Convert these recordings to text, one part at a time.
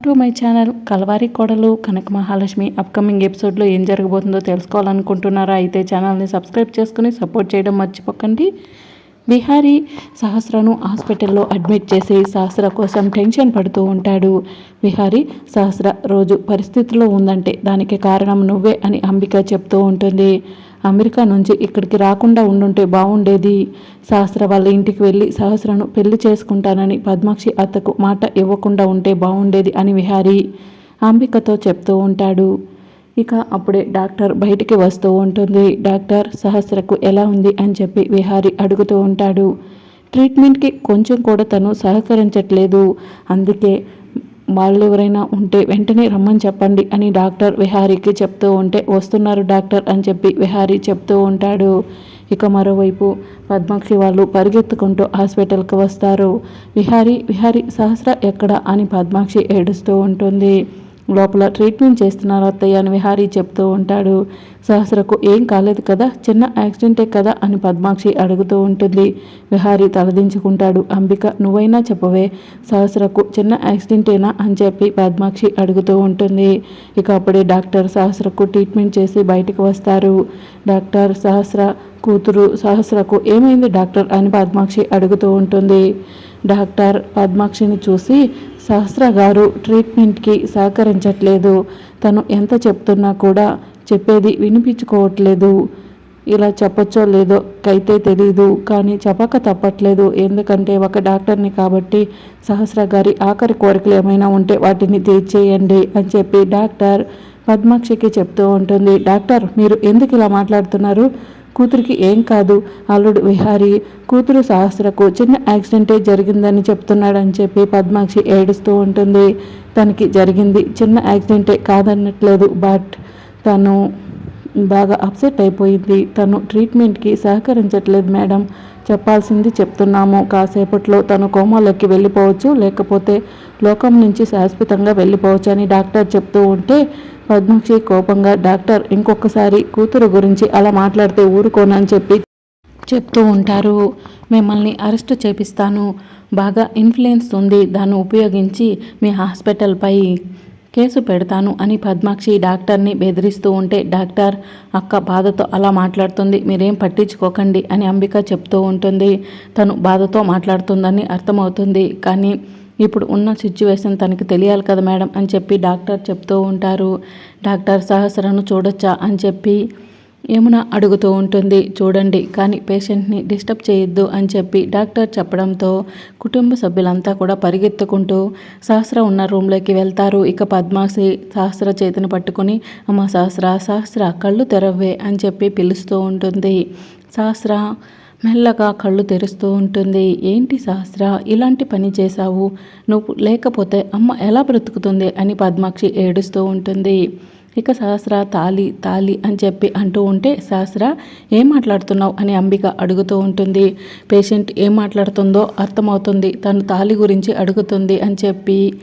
To my channel కలవారి కోడలు కనక Mahalakshmi upcoming ఎపిసోడ్లో ఏం జరగబోతుందో తెలుసుకోవాలనుకుంటున్నారా అయితే ఛానల్ని సబ్స్క్రైబ్ చేసుకుని సపోర్ట్ చేయడం మర్చిపోకండి. బిహారీ సహస్రను హాస్పిటల్లో అడ్మిట్ చేసి సహస్ర కోసం టెన్షన్ పడుతూ ఉంటాడు. బిహారీ సహస్ర రోజు పరిస్థితిలో ఉందంటే దానికి కారణం నువ్వే అని అంబిక చెప్తూ ఉంటుంది. అమెరికా నుంచి ఇక్కడికి రాకుండా ఉండుంటే బాగుండేది సహస్ర వాళ్ళ ఇంటికి వెళ్ళి సహస్రను పెళ్ళి చేసుకుంటానని పద్మాక్షి అత్తకు మాట ఇవ్వకుండా ఉంటే బాగుండేది అని విహారీ అంబికతో చెప్తూ ఉంటాడు. ఇక అప్పుడే డాక్టర్ బయటికి వస్తూ ఉంటుంది. డాక్టర్ సహస్రకు ఎలా ఉంది అని చెప్పి విహారీ అడుగుతూ ఉంటాడు. ట్రీట్మెంట్కి కొంచెం కూడా తను సహకరించట్లేదు. అందుకే వాళ్ళు ఎవరైనా ఉంటే వెంటనే రమ్మని చెప్పండి అని డాక్టర్ విహారీకి చెప్తూ ఉంటే వస్తున్నారు డాక్టర్ అని చెప్పి విహారీ చెప్తూ ఉంటాడు. ఇక మరోవైపు పద్మాక్షి వాళ్ళు పరిగెత్తుకుంటూ హాస్పిటల్కి వస్తారు. విహారీ విహారీ సహస్ర ఎక్కడ? అని పద్మాక్షి ఏడుస్తూ ఉంటుంది. లోపల ట్రీట్మెంట్ చేస్తున్నారు అత్తయ్య అని విహారీ చెప్తూ ఉంటాడు. సహస్రకు ఏం కాలేదు కదా? చిన్న యాక్సిడెంటే కదా? అని పద్మాక్షి అడుగుతూ ఉంటుంది. విహారీ తలదించుకుంటాడు. అంబిక నువ్వైనా చెప్పవే. సహస్రకు చిన్న యాక్సిడెంటేనా అని చెప్పి పద్మాక్షి అడుగుతూ ఉంటుంది. ఇక అప్పుడే డాక్టర్ సహస్రకు ట్రీట్మెంట్ చేసి బయటకు వస్తారు. డాక్టర్ సహస్ర కూతురు సహస్రకు ఏమైంది డాక్టర్? అని పద్మాక్షి అడుగుతూ ఉంటుంది. డాక్టర్ పద్మాక్షిని చూసి సహస్ర గారు ట్రీట్మెంట్కి సహకరించట్లేదు. తను ఎంత చెప్తున్నా కూడా చెప్పేది వినిపించుకోవట్లేదు. ఇలా చెప్పచ్చో లేదో కైతే తెలీదు. కానీ చెప్పక తప్పట్లేదు. ఎందుకంటే ఒక డాక్టర్ని కాబట్టి సహస్ర గారి ఆఖరి కోరికలు ఏమైనా ఉంటే వాటిని తీర్చేయండి అని చెప్పి డాక్టర్ పద్మాక్షికి చెప్తూ ఉంటుంది. డాక్టర్ మీరు ఎందుకు ఇలా మాట్లాడుతున్నారు? కూతురికి ఏం కాదు అల్లుడు విహారీ. కూతురు సహస్రకు చిన్న యాక్సిడెంటే జరిగిందని చెప్తున్నాడని చెప్పి పద్మాక్షి ఏడుస్తూ ఉంటుంది. తనకి జరిగింది చిన్న యాక్సిడెంటే కాదన్నట్లేదు బట్ తను బాగా అప్సెట్ అయిపోయింది. తను ట్రీట్మెంట్కి సహకరించట్లేదు మేడం. చెప్పాల్సింది చెప్తున్నాము. కాసేపట్లో తను కోమాలోకి వెళ్ళిపోవచ్చు. లేకపోతే లోకం నుంచి శాశ్వతంగా వెళ్ళిపోవచ్చు అని డాక్టర్ చెప్తూ ఉంటే పద్మక్షి కోపంగా డాక్టర్ ఇంకొకసారి కూతురు గురించి అలా మాట్లాడితే ఊరుకోనని చెప్పి చెప్తూ ఉంటారు. మిమ్మల్ని అరెస్ట్ చేపిస్తాను. బాగా ఇన్ఫ్లుయెన్స్ ఉంది. దాన్ని ఉపయోగించి మీ హాస్పిటల్పై కేసు పెడతాను అని పద్మాక్షి డాక్టర్ని బెదిరిస్తూ ఉంటే డాక్టర్ అక్క బాధతో అలా మాట్లాడుతుంది మీరేం పట్టించుకోకండి అని అంబిక చెప్తూ ఉంటుంది. తను బాధతో మాట్లాడుతుందని అర్థమవుతుంది. కానీ ఇప్పుడు ఉన్న సిచ్యువేషన్ తనకి తెలియాలి కదా మేడం అని చెప్పి డాక్టర్ చెప్తూ ఉంటారు. డాక్టర్ సహస్రను చూడొచ్చా అని చెప్పి యమున అడుగుతూ ఉంటుంది చూడండి కానీ పేషెంట్ని డిస్టర్బ్ చేయొద్దు అని చెప్పి డాక్టర్ చెప్పడంతో కుటుంబ సభ్యులంతా కూడా పరిగెత్తుకుంటూ సహస్ర ఉన్న రూమ్లోకి వెళ్తారు. ఇక పద్మాసి సహస్ర చేతిని పట్టుకుని అమ్మ సహస్ర సహస్ర కళ్ళు తెరవ్వే అని చెప్పి పిలుస్తూ ఉంటుంది. సహస్ర మెల్లగా కళ్ళు తెరుస్తూ ఉంటుంది. ఏంటి సహస్ర ఇలాంటి పని చేశావు? నువ్వు లేకపోతే అమ్మ ఎలా బ్రతుకుతుంది? అని పద్మాక్షి ఏడుస్తూ ఉంటుంది. ఇక సహస్ర తాలి తాలి అని చెప్పి అంటూ ఉంటే సహస్ర ఏం మాట్లాడుతున్నావు? అని అంబిక అడుగుతూ ఉంటుంది. పేషెంట్ ఏం మాట్లాడుతుందో అర్థమవుతుంది. తను తాలి గురించి అడుగుతుంది అని చెప్పి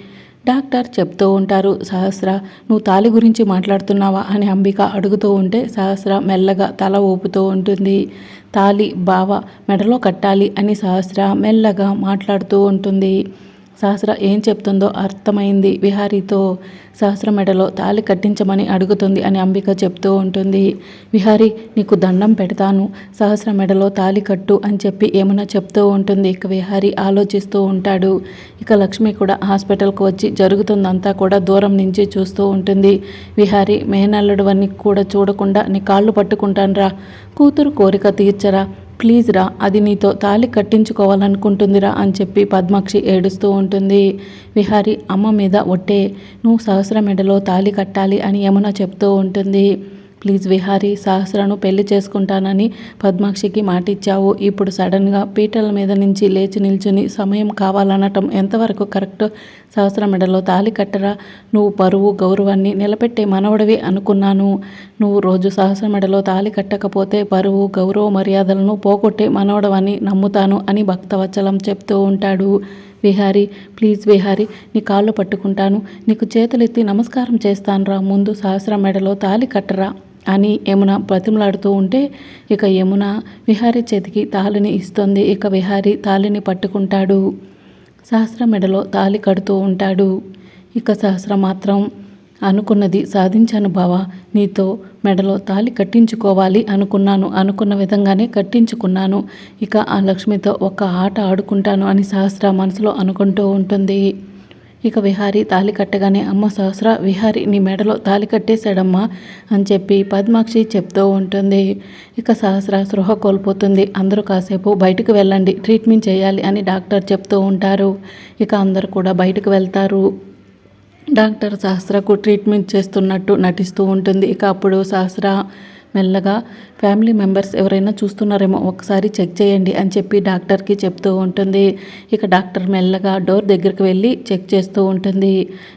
డాక్టర్ చెప్తూ ఉంటారు. సహస్ర నువ్వు తాలి గురించి మాట్లాడుతున్నావా? అని అంబిక అడుగుతూ ఉంటే సహస్ర మెల్లగా తల ఊపుతూ ఉంటుంది. తాలి బావ మెడలో కట్టాలి అని సహస్ర మెల్లగా మాట్లాడుతూ ఉంటుంది. సహస్ర ఏం చెప్తుందో అర్థమైంది విహారీతో. సహస్ర మెడలో తాళి కట్టించమని అడుగుతుంది అని అంబిక చెప్తూ ఉంటుంది. విహారి నీకు దండం పెడతాను. సహస్ర మెడలో తాళి కట్టు అని చెప్పి ఏమైనా చెప్తూ ఉంటుంది. ఇక విహారి ఆలోచిస్తూ ఉంటాడు. ఇక లక్ష్మి కూడా హాస్పిటల్కి వచ్చి జరుగుతుందంతా కూడా దూరం నుంచి చూస్తూ ఉంటుంది. విహారి మేనల్లుడు అన్ని కూడా చూడకుండా నీ కాళ్ళు పట్టుకుంటాను రా కూతురు కోరిక తీర్చరా. ప్లీజ్ రా అది నీతో తాళి కట్టించుకోవాలనుకుంటుందిరా అని చెప్పి పద్మాక్షి ఏడుస్తూ ఉంటుంది. విహారి అమ్మ మీద ఒట్టే. నువ్వు సహస్ర మెడలో తాలి కట్టాలి అని యమున చెప్తూ ఉంటుంది. ప్లీజ్ విహారి సహస్రను పెళ్ళి చేసుకుంటానని పద్మాక్షికి మాటిచ్చావు. ఇప్పుడు సడన్గా పీటల మీద నుంచి లేచి నిల్చుని సమయం కావాలనటం ఎంతవరకు కరెక్ట్ సహస్ర మెడలో తాలి కట్టరా. నువ్వు పరువు గౌరవాన్ని నిలబెట్టే మనవడివి అనుకున్నాను. నువ్వు రోజు సహస్ర మెడలో తాలి కట్టకపోతే పరువు గౌరవ మర్యాదలను పోగొట్టే మనవడవని నమ్ముతాను అని భక్తవత్సలం చెప్తూ ఉంటాడు. విహారి ప్లీజ్ విహారి నీ కాళ్ళు పట్టుకుంటాను. నీకు చేతులెత్తి నమస్కారం చేస్తానురా ముందు సహస్ర మెడలో తాలి కట్టరా అని యమున బ్రతిమలాడుతూ ఉంటే ఇక యమున విహారి చేతికి తాళిని ఇస్తుంది. ఇక విహారి తాళిని పట్టుకుంటాడు. సహస్ర మెడలో తాళి కడుతూ ఉంటాడు. ఇక సహస్ర మాత్రం అనుకున్నది సాధించాను బావా నీతో మెడలో తాలి కట్టించుకోవాలి అనుకున్నాను. అనుకున్న విధంగానే కట్టించుకున్నాను. ఇక ఆ లక్ష్మితో ఒక ఆట ఆడుకుంటాను అని సహస్ర మనసులో అనుకుంటూ ఉంటుంది. ఇక విహారి తాలి కట్టగానే అమ్మ సహస్ర విహారి నీ మెడలో తాలి కట్టేశాడమ్మా అని చెప్పి పద్మాక్షి చెప్తూ ఉంటుంది. ఇక సహస్ర సృహ కోల్పోతుంది. అందరూ కాసేపు బయటకు వెళ్ళండి. ట్రీట్మెంట్ చేయాలి అని డాక్టర్ చెప్తూ ఉంటారు. ఇక అందరూ కూడా బయటకు వెళ్తారు. డాక్టర్ సహస్రకు ట్రీట్మెంట్ చేస్తున్నట్టు నటిస్తూ ఉంటుంది. ఇక అప్పుడు సహస్ర మెల్లగా ఫ్యామిలీ మెంబర్స్ ఎవరైనా చూస్తున్నారేమో ఒకసారి చెక్ చేయండి అని చెప్పి డాక్టర్కి చెప్తూ ఉంటుంది. ఇక డాక్టర్ మెల్లగా డోర్ దగ్గరికి వెళ్ళి చెక్ చేస్తూ ఉంటుంది.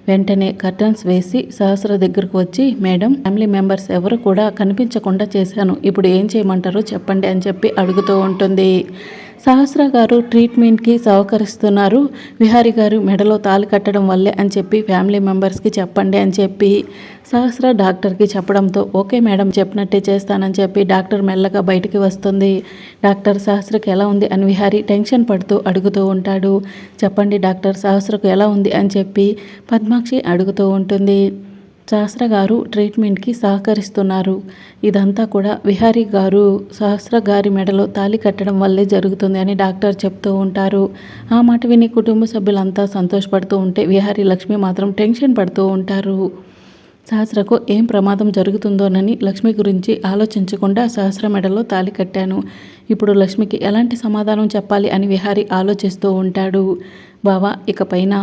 వెంటనే కర్టన్స్ వేసి సహస్ర దగ్గరకు వచ్చి మేడం ఫ్యామిలీ మెంబర్స్ ఎవరు కూడా కనిపించకుండా చేశాను. ఇప్పుడు ఏం చేయమంటారో చెప్పండి అని చెప్పి అడుగుతూ ఉంటుంది. సహస్ర గారు ట్రీట్మెంట్కి సహకరిస్తున్నారు. విహారి గారు మెడలో తాళి కట్టడం వల్లే అని చెప్పి ఫ్యామిలీ మెంబర్స్కి చెప్పండి అని చెప్పి సహస్ర డాక్టర్కి చెప్పడంతో ఓకే మేడం చెప్పినట్టే చేస్తానని చెప్పి డాక్టర్ మెల్లగా బయటికి వస్తుంది. డాక్టర్ సహస్రకు ఎలా ఉంది అని విహారి టెన్షన్ పడుతూ అడుగుతూ ఉంటాడు. చెప్పండి డాక్టర్ సహస్రకు ఎలా ఉంది అని చెప్పి పద్మాక్షి అడుగుతూ ఉంటుంది. సహస్ర గారు ట్రీట్మెంట్కి సహకరిస్తున్నారు. ఇదంతా కూడా విహారీ గారు సహస్ర గారి మెడలో తాలి కట్టడం వల్లే జరుగుతుంది అని డాక్టర్ చెప్తూ ఉంటారు. ఆ మాట విని కుటుంబ సభ్యులంతా సంతోషపడుతూ ఉంటే విహారీ లక్ష్మి మాత్రం టెన్షన్ పడుతూ ఉంటారు. సహస్రకు ఏం ప్రమాదం జరుగుతుందోనని లక్ష్మి గురించి ఆలోచించకుండా సహస్ర మెడలో తాలి కట్టాను. ఇప్పుడు లక్ష్మికి ఎలాంటి సమాధానం చెప్పాలి అని విహారి ఆలోచిస్తూ ఉంటాడు. బావా ఇకపైన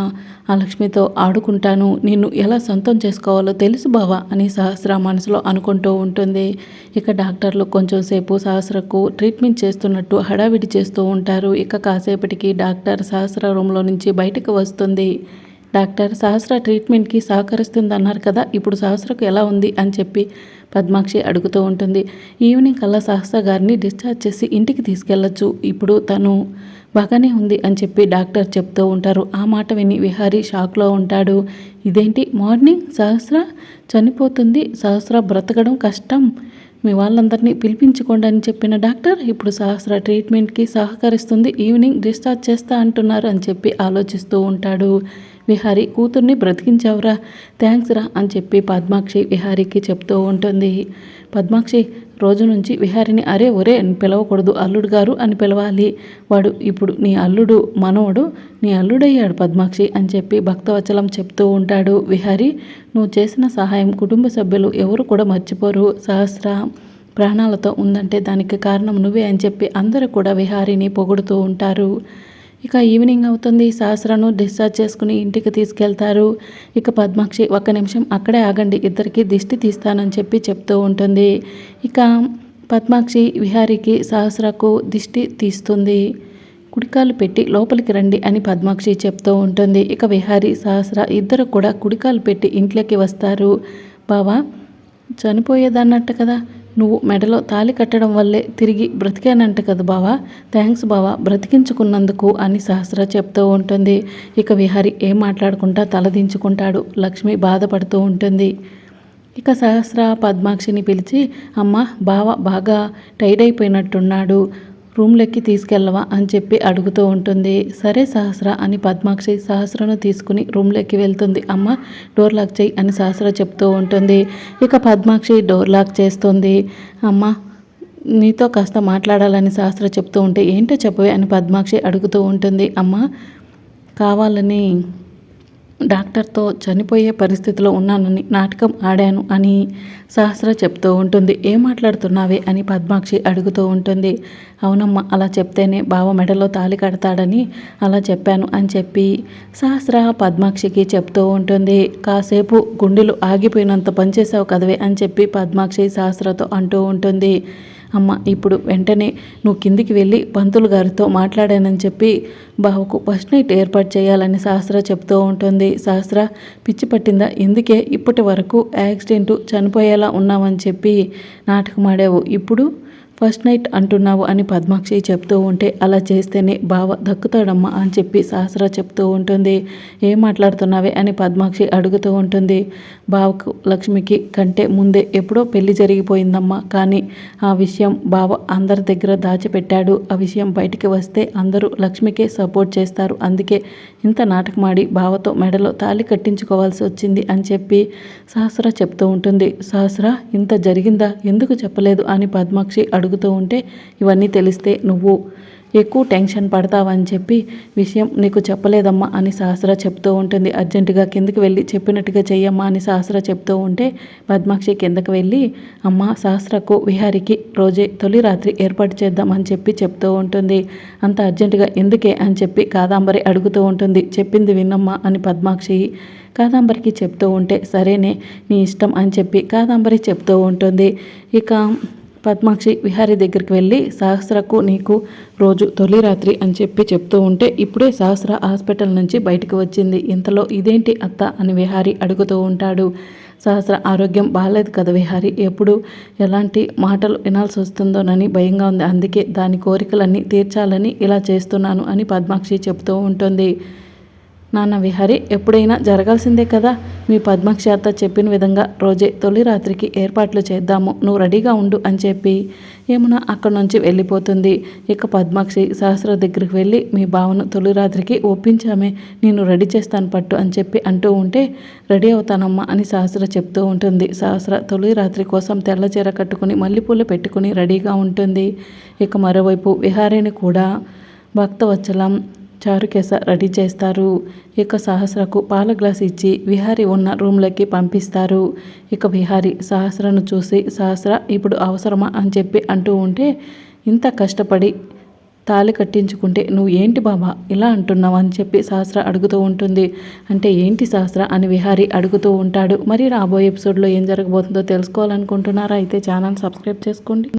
ఆ లక్ష్మితో ఆడుకుంటాను. నిన్ను ఎలా సొంతం చేసుకోవాలో తెలుసు బావా అని సహస్ర మనసులో అనుకుంటూ ఉంటుంది. ఇక డాక్టర్లు కొంచెం సేపు సహస్రకు ట్రీట్మెంట్ చేస్తున్నట్టు హడావిడి చేస్తూ ఉంటారు. ఇక కాసేపటికి డాక్టర్ సహస్ర రూమ్లో నుంచి బయటకు వస్తుంది. డాక్టర్ సహస్ర ట్రీట్మెంట్కి సహకరిస్తుంది అన్నారు కదా ఇప్పుడు సహస్రకు ఎలా ఉంది? అని చెప్పి పద్మాక్షి అడుగుతూ ఉంటుంది. ఈవినింగ్ కల్లా సహస్ర గారిని డిశ్చార్జ్ చేసి ఇంటికి తీసుకెళ్ళొచ్చు. ఇప్పుడు తను బాగానే ఉంది అని చెప్పి డాక్టర్ చెప్తూ ఉంటారు. ఆ మాట విని విహారీ షాక్లో ఉంటాడు. ఇదేంటి? మార్నింగ్ సహస్ర చనిపోతుంది. సహస్ర బ్రతకడం కష్టం. మీ వాళ్ళందరినీ పిలిపించుకోండి అని చెప్పిన డాక్టర్ ఇప్పుడు సహస్ర ట్రీట్మెంట్కి సహకరిస్తుంది. ఈవినింగ్ డిశ్చార్జ్ చేస్తా అంటున్నారు అని చెప్పి ఆలోచిస్తూ ఉంటాడు. విహారి కూతుర్ని బ్రతికించావురా థ్యాంక్స్ రా అని చెప్పి పద్మాక్షి విహారీకి చెప్తూ ఉంటుంది. పద్మాక్షి రోజు నుంచి విహారిని అరే ఒరే అని పిలవకూడదు అల్లుడు గారు అని పిలవాలి. వాడు ఇప్పుడు నీ అల్లుడు మనవడు నీ అల్లుడయ్యాడు పద్మాక్షి అని చెప్పి భక్తవచలం చెప్తూ ఉంటాడు. విహారి నువ్వు చేసిన సహాయం కుటుంబ సభ్యులు ఎవరు కూడా మర్చిపోరు సహస్ర ప్రాణాలతో ఉందంటే దానికి కారణం నువ్వే అని చెప్పి అందరూ కూడా విహారిని పొగుడుతూ ఉంటారు. ఇక ఈవినింగ్ అవుతుంది. సహస్రను డిశ్చార్జ్ చేసుకుని ఇంటికి తీసుకెళ్తారు. ఇక పద్మాక్షి ఒక్క నిమిషం అక్కడే ఆగండి. ఇద్దరికి దిష్టి తీస్తానని చెప్పి చెప్తూ ఉంటుంది. ఇక పద్మాక్షి విహారికి సహస్రకు దిష్టి తీస్తుంది. కుడికాలు పెట్టి లోపలికి రండి అని పద్మాక్షి చెప్తూ ఉంటుంది. ఇక విహారి సహస్ర ఇద్దరు కూడా కుడికాలు పెట్టి ఇంట్లోకి వస్తారు. బావా చనిపోయేదన్నట్టు కదా. నువ్వు మెడలో తాలి కట్టడం వల్లే తిరిగి బ్రతికానంట కదా బావా. థ్యాంక్స్ బావా. బ్రతికించుకున్నందుకు అని సహస్ర చెప్తూ ఉంటుంది. ఇక విహారి ఏం మాట్లాడుకుంటా తలదించుకుంటాడు లక్ష్మి బాధపడుతూ ఉంటుంది. ఇక సహస్ర పద్మాక్షిని పిలిచి అమ్మ బావ బాగా టైడ్ అయిపోయినట్టున్నాడు. రూమ్లోకి తీసుకెళ్ళవా అని చెప్పి అడుగుతూ ఉంటుంది. సరే సహస్ర అని పద్మాక్షి సహస్రను తీసుకుని రూమ్లోకి వెళ్తుంది. అమ్మ డోర్ లాక్ చేయి అని సహస్ర చెప్తూ ఉంటుంది. ఇక పద్మాక్షి డోర్ లాక్ చేస్తుంది. అమ్మ నీతో కాస్త మాట్లాడాలని సహస్ర చెప్తూ ఉంటే ఏంటో చెప్పవే అని పద్మాక్షి అడుగుతూ ఉంటుంది. అమ్మ కావాలని డాక్టర్తో చనిపోయే పరిస్థితిలో ఉన్నానని నాటకం ఆడాను అని సహస్ర చెప్తూ ఉంటుంది. ఏం మాట్లాడుతున్నావే? అని పద్మాక్షి అడుగుతూ ఉంటుంది. అవునమ్మ అలా చెప్తేనే బావ మెడలో తాలి కడతాడని అలా చెప్పాను అని చెప్పి సహస్ర పద్మాక్షికి చెప్తూ ఉంటుంది. కాసేపు గుండెలు ఆగిపోయినంత పనిచేసావు కదవే అని చెప్పి పద్మాక్షి సహస్రతో అంటూ ఉంటుంది. అమ్మ ఇప్పుడు వెంటనే నువ్వు కిందికి వెళ్ళి పంతులు గారితో మాట్లాడానని చెప్పి బావకు ఫస్ట్ నైట్ ఏర్పాటు చేయాలని సహస్ర చెప్తూ ఉంటుంది. సహస్ర పిచ్చి పట్టిందా? ఎందుకే? ఇప్పటి వరకు యాక్సిడెంటు చనిపోయేలా ఉన్నామని చెప్పి నాటకం ఆడావు ఇప్పుడు ఫస్ట్ నైట్ అంటున్నావు అని పద్మాక్షి చెప్తూ ఉంటే అలా చేస్తేనే బావ దక్కుతాడమ్మా అని చెప్పి సహస్ర చెప్తూ ఉంటుంది. ఏం మాట్లాడుతున్నావే అని పద్మాక్షి అడుగుతూ ఉంటుంది. బావకు లక్ష్మికి కంటే ముందే ఎప్పుడో పెళ్ళి జరిగిపోయిందమ్మా. కానీ ఆ విషయం బావ అందరి దగ్గర దాచిపెట్టాడు. ఆ విషయం బయటికి వస్తే అందరూ లక్ష్మికే సపోర్ట్ చేస్తారు. అందుకే ఇంత నాటకమాడి బావతో మెడలో తాళి కట్టించుకోవాల్సి వచ్చింది అని చెప్పి సహస్ర చెప్తూ ఉంటుంది. సహస్ర ఇంత జరిగిందా? ఎందుకు చెప్పలేదు? అని పద్మాక్షి అడుగుతూ ఉంటే ఇవన్నీ తెలిస్తే నువ్వు ఎక్కువ టెన్షన్ పడతావని చెప్పి విషయం నీకు చెప్పలేదమ్మా అని సహస్ర చెప్తూ ఉంటుంది. అర్జెంటుగా కిందకి వెళ్ళి చెప్పినట్టుగా చెయ్యమ్మా అని సహస్ర చెప్తూ ఉంటే పద్మాక్షి కిందకి వెళ్ళి అమ్మ సహస్రకు విహారికి రోజే తొలి రాత్రి ఏర్పాటు చేద్దామని చెప్పి చెప్తూ ఉంటుంది. అంత అర్జెంటుగా ఎందుకే అని చెప్పి కాదాంబరి అడుగుతూ ఉంటుంది. చెప్పింది విన్నమ్మా అని పద్మాక్షి కాదాంబరికి చెప్తూ ఉంటే సరేనే నీ ఇష్టం అని చెప్పి కాదాంబరి చెప్తూ ఉంటుంది. ఇక పద్మాక్షి విహారీ దగ్గరికి వెళ్ళి సహస్రకు నీకు రోజు తొలి రాత్రి అని చెప్పి చెప్తూ ఉంటే ఇప్పుడే సహస్ర హాస్పిటల్ నుంచి బయటకు వచ్చింది. ఇంతలో ఇదేంటి అత్త అని విహారీ అడుగుతూ ఉంటాడు. సహస్ర ఆరోగ్యం బాగాలేదు కదా విహారి ఎప్పుడు ఎలాంటి మాటలు వినాల్సి వస్తుందోనని భయంగా ఉంది. అందుకే దాని కోరికలన్నీ తీర్చాలని ఇలా చేస్తున్నాను అని పద్మాక్షి చెప్తూ ఉంటుంది. నాన్న విహారి ఎప్పుడైనా జరగాల్సిందే కదా? మీ పద్మక్షేత చెప్పిన విధంగా రోజే తొలి రాత్రికి ఏర్పాట్లు చేద్దాము. నువ్వు రెడీగా ఉండు అని చెప్పి. యమున అక్కడి నుంచి వెళ్ళిపోతుంది. ఇక పద్మాక్షి సహస్ర దగ్గరికి వెళ్ళి మీ భావను తొలి రాత్రికి ఒప్పించామే నేను రెడీ చేస్తాను పట్టు అని చెప్పి అంటూ ఉంటే రెడీ అవుతానమ్మా అని సహస్ర చెప్తూ ఉంటుంది. సహస్ర తొలి రాత్రి కోసం తెల్ల చీర కట్టుకుని మల్లెపూలు పెట్టుకుని రెడీగా ఉంటుంది. ఇక మరోవైపు విహారిని కూడా భక్తవత్సలం చారుకేస రెడీ చేస్తారు. ఇక సహస్రకు పాల గ్లాస్ ఇచ్చి విహారి ఉన్న రూమ్లోకి పంపిస్తారు. ఇక విహారి సహస్రను చూసి సహస్ర ఇప్పుడు అవసరమా? అని చెప్పి అంటూ ఉంటే ఇంత కష్టపడి తాళి కట్టించుకుంటే నువ్వు ఏంటి బాబా ఇలా అంటున్నావు? అని చెప్పి సహస్ర అడుగుతూ ఉంటుంది. అంటే ఏంటి సహస్ర? అని విహారి అడుగుతూ ఉంటాడు. మరి రాబోయే ఎపిసోడ్లో ఏం జరగబోతుందో తెలుసుకోవాలనుకుంటున్నారా? అయితే ఛానల్ సబ్స్క్రైబ్ చేసుకోండి.